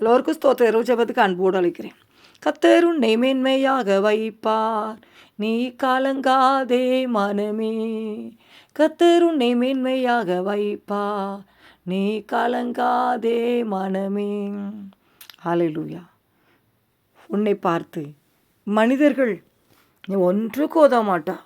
எல்லோருக்கும் ஸ்தோத்திர இரவு ஜெபத்துக்கு அன்போடு அளிக்கிறேன் கத்தர் உன்னை மேன்மையாக வைப்பார் நீ கலங்காதே மனமே கத்தர் உன்னை மேன்மையாக வைப்பார் நீ கலங்காதே மனமே ஹalleluya உன்னை பார்த்து மனிதர்கள் நீ ஒன்றுக்கும் உதவ மாட்டா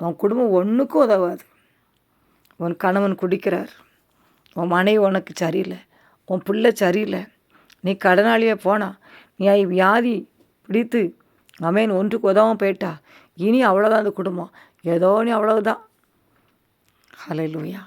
உன் குடும்பம் ஒன்றுக்கும் உதவாது உன் கணவன் குடிக்கிறார் உன் மனைவி உனக்கு சரியில்லை உன் பிள்ளை சரியில்லை நீ கடனாளியே போனா? நீ வியாதி பிடித்து அமேன் ஒன்றுக்கு உதவும் போயிட்டா. இனி அவ்வளோதான் அந்த குடும்பம். ஏதோ நீ அவ்வளவுதான். ஹalleluya.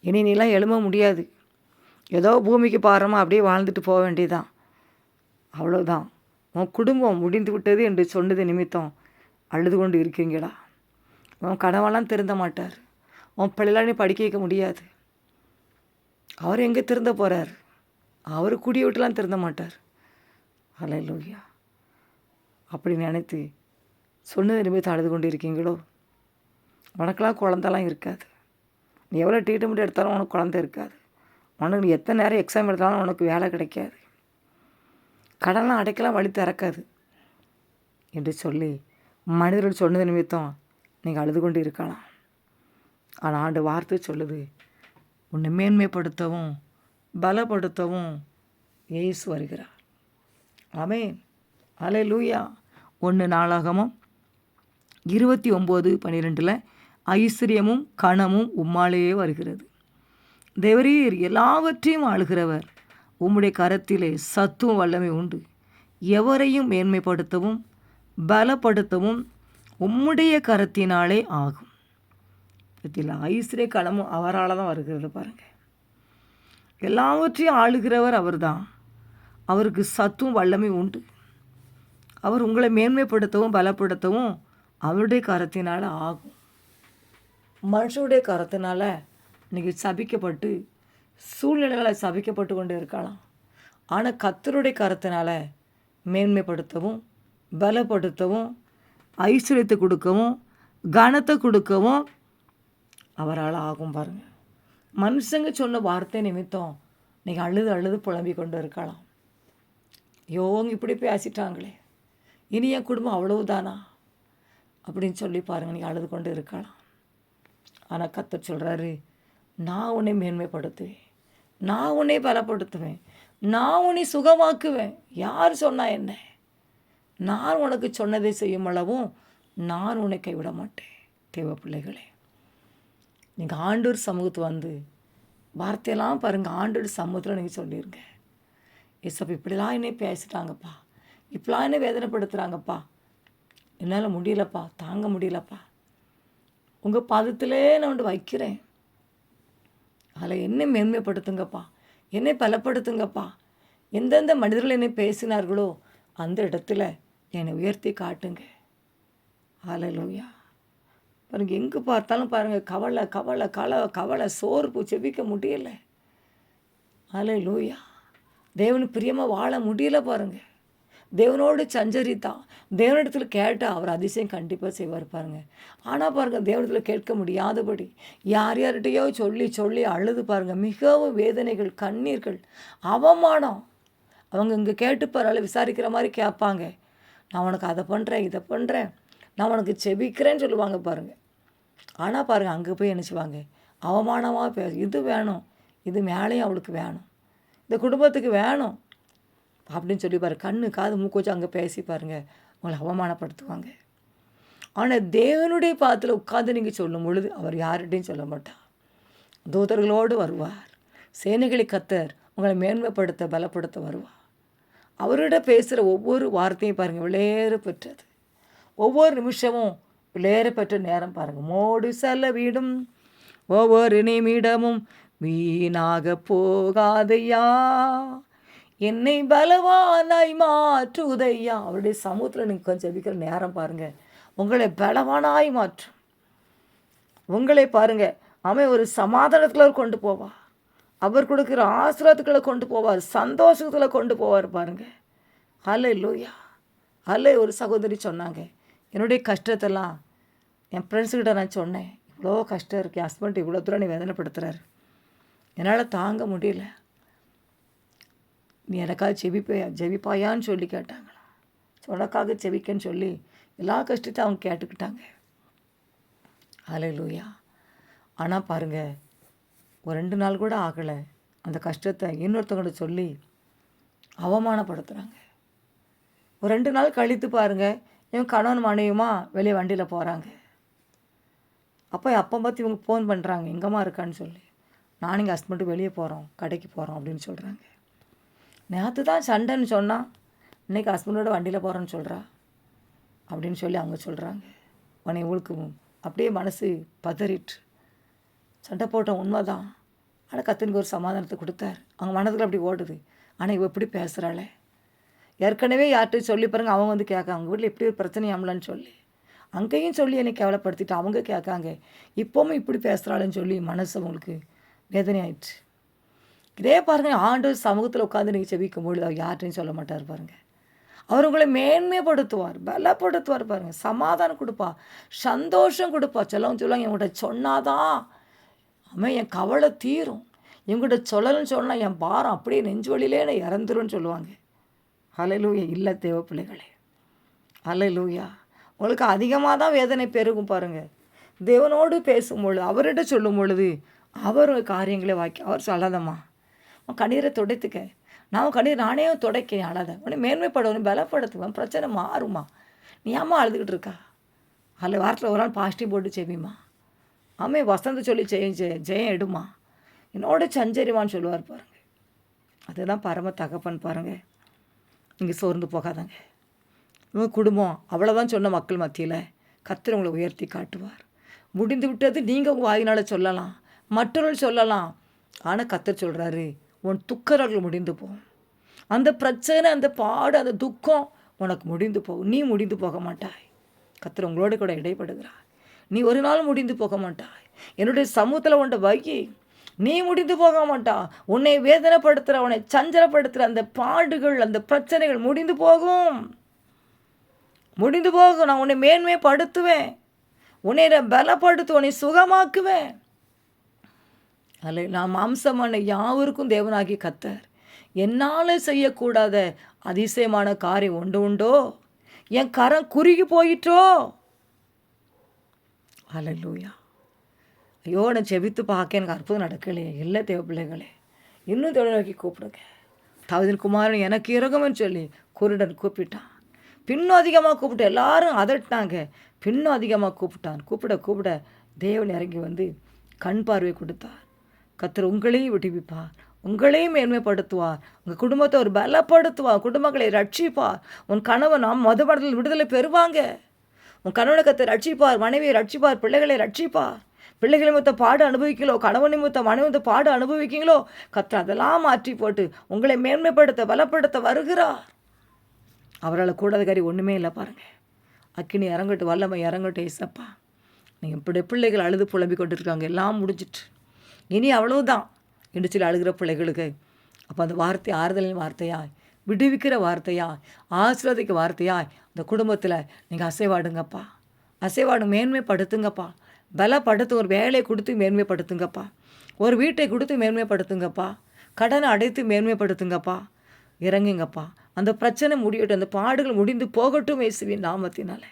இனி நீலாம் எழும்ப முடியாது. ஏதோ பூமிக்கு பாரமாக அப்படியே வாழ்ந்துட்டு போக வேண்டியதான் அவ்வளோதான் உன் குடும்பம் முடிந்து விட்டது என்று சொன்னது நிமித்தம் அழுது கொண்டு இருக்கீங்களா உன் கனவெல்லாம் திருந்த மாட்டார். உன் பிள்ளைலாம் நீ படிக்க வைக்க முடியாது. அவர் எங்கே திருந்த போகிறார் அவர் குடியை விட்டுலாம் திறந்த மாட்டார். ஹalleluya. அப்படி நினைத்து சொன்னது நிமித்தம் அழுது கொண்டு இருக்கீங்களோ? உனக்கெல்லாம் குழந்தெல்லாம் இருக்காது. நீ எவ்வளோ ட்ரீட்மெண்ட் எடுத்தாலும் உனக்கு குழந்தை இருக்காது. உனக்கு நீ எத்தனை நேரம் எக்ஸாம் எடுத்தாலும் உனக்கு வேலை கிடைக்காது. கடன்லாம் அடைக்கலாம் வழி திறக்காது. என்று சொல்லி மனிதர்கள் சொன்னது நிமித்தம் நீங்கள் அழுது கொண்டு இருக்கலாம். ஆனால் ஆண்டு வார்த்தை சொல்லுது உன்னை மேன்மைப்படுத்தவும் பலப்படுத்தவும் இயேசு வருகிறார். ஆமென். அலை லூயா ஒன்று நாளாகமும் இருபத்தி ஒம்பது பன்னிரெண்டில் ஐஸ்வர்யமும் கணமும் உம்மாலேயே வருகிறது. தேவரீர் எல்லாவற்றையும் ஆளுகிறவர். உம்முடைய கரத்திலே சத்துவம் வல்லமை உண்டு. எவரையும் மேன்மைப்படுத்தவும் பலப்படுத்தவும் உம்முடைய கரத்தினாலே ஆகும். இதில் ஐஸ்வர்ய கணமும் அவரால் தான் வருகிறது பாருங்கள் எல்லாவற்றையும் ஆளுகிறவர் அவர்தான். அவருக்கு சத்தும் வல்லமை உண்டு. அவர் உங்களை மேன்மைப்படுத்தவும் பலப்படுத்தவும் அவருடைய கரத்தினால் ஆகும். மனுஷனுடைய கரத்தினால் இன்றைக்கி சபிக்கப்பட்டு சூழ்நிலைகளை சபிக்கப்பட்டு கொண்டு இருக்கலாம். ஆனால் கத்தருடைய கரத்தினால் மேன்மைப்படுத்தவும் பலப்படுத்தவும் ஐஸ்வர்யத்தை கொடுக்கவும் கனத்தை கொடுக்கவும் அவரால் ஆகும் பாருங்கள் மனுஷங்க சொன்ன வார்த்தை நிமித்தம் நீங்கள் அழுது அழுது புலம்பிக் கொண்டு இருக்கலாம். யோங்க இப்படி பேசிட்டாங்களே. இனி என் குடும்பம் அவ்வளவுதானா? அப்படின்னு சொல்லி பாருங்கள் நீங்கள் அழுது கொண்டு இருக்கலாம். ஆனால் கத்தர் சொல்கிறாரு நான் உன்னை மேன்மைப்படுத்துவேன். நான் உன்னை பலப்படுத்துவேன். நான் உன்னை சுகமாக்குவேன். யார் சொன்னா என்ன? நான் உனக்கு சொன்னதை செய்யும் அளவும் நான் உன்னை கைவிட மாட்டேன். தேவ பிள்ளைகளே. நீங்கள் ஆண்டூர் சமூகத்து வந்து வார்த்தையெல்லாம் பாருங்கள் ஆண்டூர் சமூகத்தில் நீங்கள் சொல்லிடுங்க ஏசப் இப்படிலாம் என்னை பேசிட்டாங்கப்பா. இப்படிலாம் என்ன வேதனைப்படுத்துகிறாங்கப்பா என்னால் முடியலப்பா தாங்க முடியலப்பா. உங்கள் பாதத்திலே நான் வந்து வைக்கிறேன். அதில் என்னை மேன்மைப்படுத்துங்கப்பா. என்னை பலப்படுத்துங்கப்பா. எந்தெந்த மனிதர்கள் என்னை பேசினார்களோ அந்த இடத்துல என்னை உயர்த்தி காட்டுங்க. ஆலலூயா பாருங்க எங்கே பார்த்தாலும் பாருங்கள் கவலை கவலை கல கவலை சோர்வு செவிக்க முடியல. ஹalleluya. தேவனு பிரியமாக வாழ முடியல பாருங்கள் தேவனோடு சஞ்சரித்தான். தேவனிடத்தில் கேட்டால் அவர் அதிசயம் கண்டிப்பாக செய்வார் பாருங்கள் ஆனால் பாருங்கள் தேவனிடத்தில் கேட்க முடியாதபடி யார் யார்கிட்டையோ சொல்லி சொல்லி அழுது பாருங்கள் மிகவும் வேதனைகள் கண்ணீர்கள் அவமானம். அவங்க இங்கே கேட்டு பரவாயில்ல விசாரிக்கிற மாதிரி கேட்பாங்க. நான் உனக்கு அதை பண்ணுறேன் இதை பண்ணுறேன் நான் உனக்கு செபிக்கிறேன்னு சொல்லுவாங்க பாருங்கள் ஆனால் பாருங்கள் அங்கே போய் நினச்சிவாங்க அவமானமாக பே இது வேணும். இது மேலேயும் அவளுக்கு வேணும். இந்த குடும்பத்துக்கு வேணும். அப்படின்னு சொல்லி பாரு கண்ணு காது மூக்கு வச்சு அங்கே பேசி பாருங்க உங்களை அவமானப்படுத்துவாங்க. ஆனால் தேவனுடைய பாத்தில் உட்காந்து நீங்கள் சொல்லும் பொழுது அவர் யார்கிட்டையும் சொல்ல மாட்டார் தூதர்களோடு வருவார். சேனைகளை கத்தர் உங்களை மேன்மைப்படுத்த பலப்படுத்த வருவார். அவரோட பேசுகிற ஒவ்வொரு வார்த்தையும் பாருங்கள் விளையேற பெற்றது. ஒவ்வொரு நிமிஷமும் பிள்ளையரை பெற்ற நேரம் பாருங்கள் மோடு செலவிடும் ஒவ்வொரு நிமிடமும் வீணாக போகாதையா? என்னை பலவானாய் மாற்றுதையா? அவருடைய சமூகத்தில் நீங்கள் கொஞ்சம் ஜெபிக்கிற நேரம் பாருங்கள் உங்களை பலவானாய் மாற்றும் உங்களை பாருங்க. அவன் ஒரு சமாதானத்தில் கொண்டு போவா. அவர் கொடுக்குற ஆசிரத்துக்களை கொண்டு போவார். சந்தோஷத்தில் கொண்டு போவார் பாருங்கள் அல்ல லூயா அல்ல ஒரு சகோதரி சொன்னாங்க. என்னுடைய கஷ்டத்தெல்லாம் என் ஃப்ரெண்ட்ஸுக்கிட்ட நான் சொன்னேன். இவ்வளோ கஷ்டம் இருக்குது ஹஸ்பண்ட் இவ்வளோ தூரம் நீ வேதனைப்படுத்துகிறாரு என்னால் தாங்க முடியல. நீ எனக்காக செவிப்பையா ஜெபிப்பாயான்னு சொல்லி கேட்டாங்களாம் உனக்காக செவிக்கன்னு சொல்லி எல்லா கஷ்டத்தையும் அவங்க கேட்டுக்கிட்டாங்க. அலையிலூயா ஆனால் பாருங்கள் ஒரு ரெண்டு நாள் கூட ஆகலை. அந்த கஷ்டத்தை இன்னொருத்தவங்கள்ட்ட சொல்லி அவமானப்படுத்துகிறாங்க ஒரு ரெண்டு நாள் கழித்து பாருங்கள் இவன் கணவன் மனைவியுமா வெளியே வண்டியில் போகிறாங்க அப்போ அப்போ பார்த்து இவங்க ஃபோன் பண்ணுறாங்க எங்கம்மா இருக்கான்னு சொல்லி. நான் எங்கள் ஹஸ்பண்ட்டு வெளியே போகிறோம் கடைக்கு போகிறோம் அப்படின்னு சொல்கிறாங்க நேற்று தான் சண்டைன்னு சொன்னால் இன்றைக்கி ஹஸ்பண்டோட வண்டியில் போகிறேன்னு சொல்கிறா அப்படின்னு சொல்லி அவங்க சொல்கிறாங்க உன்னை இவளுக்கு அப்படியே மனசு பதறிட்டு சண்டை போட்ட உண்மைதான். ஆனால் கத்தனுக்கு ஒரு சமாதானத்தை கொடுத்தார். அவங்க மனதில் அப்படி ஓடுது. ஆனால் இவள் எப்படி பேசுகிறாளே ஏற்கனவே யார்கிட்டையும் சொல்லி பாருங்க அவங்க வந்து கேட்காங்க. அவங்க வீட்டில் எப்படி ஒரு பிரச்சனையாமலன்னு சொல்லி. அங்கேயும் சொல்லி என்னை கேவலப்படுத்திட்டு அவங்க கேட்காங்க. இப்போவும் இப்படி பேசுகிறாளுன்னு சொல்லி மனசு அவங்களுக்கு வேதனையாயிடுச்சு. இதே பாருங்கள் ஆண்டு சமூகத்தில் உட்காந்து நீங்கள் செவிக்கும் பொழுது அவர் யார்கிட்டையும் சொல்ல மாட்டார் பாருங்கள் அவர் உங்களை மேன்மைப்படுத்துவார் பலப்படுத்துவார் பாருங்கள் சமாதானம் கொடுப்பா சந்தோஷம் கொடுப்பா. சொல்லவும் சொல்லுவாங்க என்கிட்ட சொன்னாதான் அவன் என் கவலை தீரும். இவங்ககிட்ட சொல்லலன்னு சொன்னால் என் பாரம் அப்படியே நெஞ்சு வழியிலே நான் இறந்துருன்னு சொல்லுவாங்க. அலையிலூயா இல்லை தேவ பிள்ளைகளே. அலையிலூயா உங்களுக்கு அதிகமாக தான் வேதனை பெருகும் பாருங்கள் தேவனோடு பேசும்பொழுது அவர்கிட்ட சொல்லும் பொழுது அவர் காரியங்களை வாக்கி அவர் சொல்லாதம்மா. உன் கண்ணீரை துடைத்துக்க. நான் கண்ணீர் நானே துடைக்க அழாத. உன்னை மேன்மைப்படுவேன் பலப்படுத்துவேன் பிரச்சனை மாறுமா நீ ஏமா அழுதுகிட்டு இருக்கா? அதில் வாரத்தில் ஒரு நாள் பாசிட்டிவ் போட்டு செவிமா ஆமே வசந்த சொல்லி ஜெயம் ஜெயம் எடுமா. என்னோட சஞ்சரிவான்னு சொல்லுவார் பாருங்கள் அதுதான் பரம தகப்பன் பாருங்கள் நீங்கள் சோர்ந்து போகாதாங்க. உங்க குடும்பம் அவ்வளோதான் சொன்ன மக்கள் மத்தியில் கர்த்தர் உங்களை உயர்த்தி காட்டுவார். முடிந்து விட்டது நீங்கள் உங்கள் வாயினால் சொல்லலாம் மற்றவர்கள் சொல்லலாம். ஆனால் கத்தர் சொல்கிறாரு உன் துக்கரர்கள் முடிந்து போகும். அந்த பிரச்சனை அந்த பாடு அந்த துக்கம் உனக்கு முடிந்து போகும். நீ முடிந்து போக மாட்டாய். கர்த்தர் உங்களோட கூட இடைப்படுகிறாய் நீ ஒரு நாள் முடிந்து போக மாட்டாய். என்னுடைய சமூகத்தில் உண்ட வகி நீ முடிந்து போக மாட்டா. உன்னை வேதனைப்படுத்துகிற உன்னை சஞ்சலப்படுத்துகிற அந்த பாடுகள் அந்த பிரச்சனைகள் முடிந்து போகும். முடிந்து போகும். நான் உன்னை மேன்மைப்படுத்துவேன் உன்னை நான் பலப்படுத்து உன்னை சுகமாக்குவேன். அல்ல நான் மாம்சமான யாவருக்கும் தேவனாகி கத்தர் என்னால் செய்யக்கூடாத அதிசயமான காரியம் உண்டு உண்டோ? என் கரம் குறுகி போயிட்டோ அலலூயா ஐயோ நான் செபித்து பார்க்க எனக்கு அற்புதம் நடக்கலையே. இல்லை தேவ பிள்ளைகளே இன்னும் தொழிலாக்கி கூப்பிடுங்க. தவதின் குமாரன் எனக்கு இறங்கும்னு சொல்லி குருடன் கூப்பிட்டான். பின்னும் அதிகமாக கூப்பிட்டு எல்லாரும் அதட்டினாங்க பின்னும் அதிகமாக கூப்பிட்டான். கூப்பிட கூப்பிட தேவன் இறங்கி வந்து கண் பார்வை கொடுத்தார். கத்தர் உங்களையும் விடுவிப்பார். உங்களையும் மேன்மைப்படுத்துவார். உங்கள் குடும்பத்தை ஒரு பலப்படுத்துவார். குடும்பங்களை ரட்சிப்பார். உன் கணவன் நாம் மதுபடத்தில் விடுதலை பெறுவாங்க. உன் கணவனை கத்தை ரட்சிப்பார். மனைவியை ரட்சிப்பார். பிள்ளைகளை ரட்சிப்பார். பிள்ளைகள் நிமித்த பாடு அனுபவிக்கலோ கணவன் நிமித்த மனைவி பாடு அனுபவிக்கீங்களோ கத்தர் அதெல்லாம் மாற்றி போட்டு உங்களை மேன்மைப்படுத்த பலப்படுத்த வருகிறார். அவரால் கூடாதகாரி ஒன்றுமே இல்லை பாருங்கள் அக்கினி இறங்கட்டும் வல்லமை இறங்கட்டும் ஏசப்பா. நீங்கள் இப்படி பிள்ளைகள் அழுது புலம்பி கொண்டிருக்காங்க எல்லாம் முடிஞ்சிட்டு. இனி அவ்வளவுதான். என்று சொல்லி அழுகிற பிள்ளைகளுக்கு அப்போ அந்த வார்த்தை ஆறுதலின் வார்த்தையாய் விடுவிக்கிற வார்த்தையாய் ஆசிர்வதிக்க வார்த்தையாய் இந்த குடும்பத்தில் நீங்கள் அசைவாடுங்கப்பா. அசைவாடு மேன்மைப்படுத்துங்கப்பா. பலப்படுத்து ஒரு வேலையை கொடுத்து மேன்மைப்படுத்துங்கப்பா. ஒரு வீட்டை கொடுத்து மேன்மைப்படுத்துங்கப்பா. கடனை அடைத்து மேன்மைப்படுத்துங்கப்பா. இறங்குங்கப்பா. அந்த பிரச்சனை முடியட்டும் அந்த பாடுகள் முடிந்து போகட்டும் இயேசுவின் நாமத்தினால.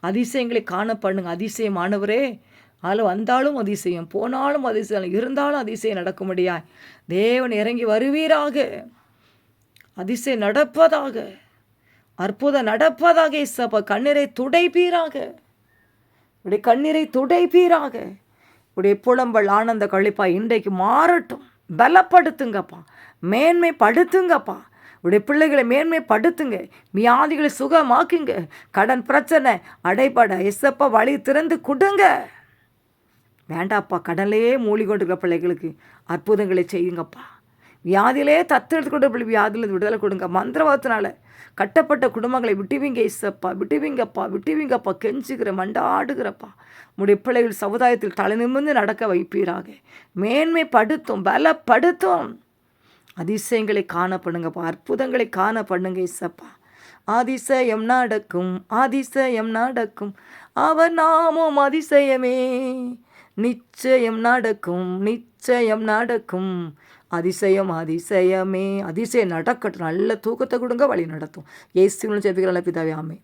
அதிசயங்களை காண பண்ணுங்க. அதிசயமானவரே அதில் வந்தாலும் அதிசயம் போனாலும் அதிசயம் இருந்தாலும் அதிசயம் நடக்கும்படியா தேவன் இறங்கி வருவீராக. அதிசயம் நடப்பதாக அற்புதம் நடப்பதாக இசப்பா கண்ணீரை துடைப்பீராக. உடைய கண்ணீரை துடைப்பீராக. உடைய புலம்பல் ஆனந்த கழிப்பா இன்றைக்கு மாறட்டும். பலப்படுத்துங்கப்பா. மேன்மைப்படுத்துங்கப்பா. உடைய பிள்ளைகளை மேன்மைப்படுத்துங்க. வியாதிகளை சுகமாக்குங்க. கடன் பிரச்சனை அடைபட எசப்பா வழி திறந்து கொடுங்க. வேண்டாப்பா கடலையே மூழ்கி கொண்டிருக்கிற பிள்ளைகளுக்கு அற்புதங்களை செய்யுங்கப்பா. வியாதியிலே தத்தெடுத்து கொண்டு பிள்ளை வியாதியில் விடுதலை கொடுங்க. மந்திரவாதத்தினால கட்டப்பட்ட குடும்பங்களை விட்டுவீங்க இசப்பா விட்டுவீங்கப்பா விட்டுவீங்கப்பா கெஞ்சுகிற மண்டாடுகிறப்பா. உடைய பிள்ளைகள் சமுதாயத்தில் தலை நிமிர்ந்து நடக்க வைப்பீராக. மேன்மைப்படுத்தும் பலப்படுத்தும். அதிசயங்களை காண பண்ணுங்கப்பா அற்புதங்களை காண பண்ணுங்க இசப்பா அதிசயம் நடக்கும் அதிசயம் நடக்கும். அவர் நாமும் அதிசயமே. நிச்சயம் நடக்கும் நிச்சயம் நிச்சயம் நடக்கும். அதிசயம் அதிசயமே. அதிசயம் நடக்கட்டும். நல்ல தூக்கத்தை கொடுங்க வழி நடத்தும். ஏசுன்னு ஜெபிக்கிற நல்ல பிதாவே ஆமே